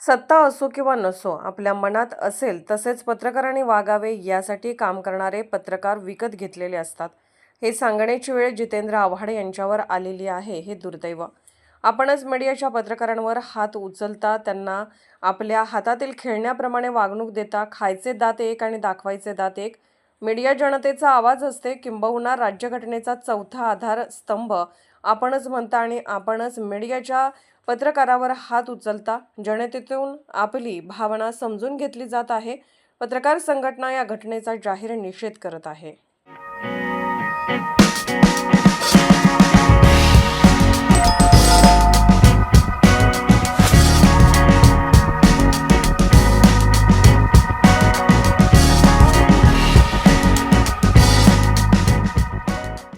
सत्ता असो किंवा नसो आपल्या मनात असेल तसेच पत्रकारांनी वागावे यासाठी काम करणारे पत्रकार विकत घेतलेले असतात. हे सांगण्याची वेळ जितेंद्र आव्हाड यांच्यावर आलेली आहे हे दुर्दैव. आपणच मीडियाच्या पत्रकारांवर हात उचलता त्यांना आपल्या हातातील खेळण्याप्रमाणे वागणूक देता खायचे दात एक आणि दाखवायचे दात एक मीडिया जनतेचा आवाज असते किंबहुना राज्यघटनेचा चौथा आधार स्तंभ. आपणच म्हणता आणि आपणच मीडियाच्या पत्रकारावर हात उचलता. जनतेतून आपली भावना समजून घेतली जात आहे. पत्रकार संघटना या घटनेचा जाहीर निषेध करत आहे.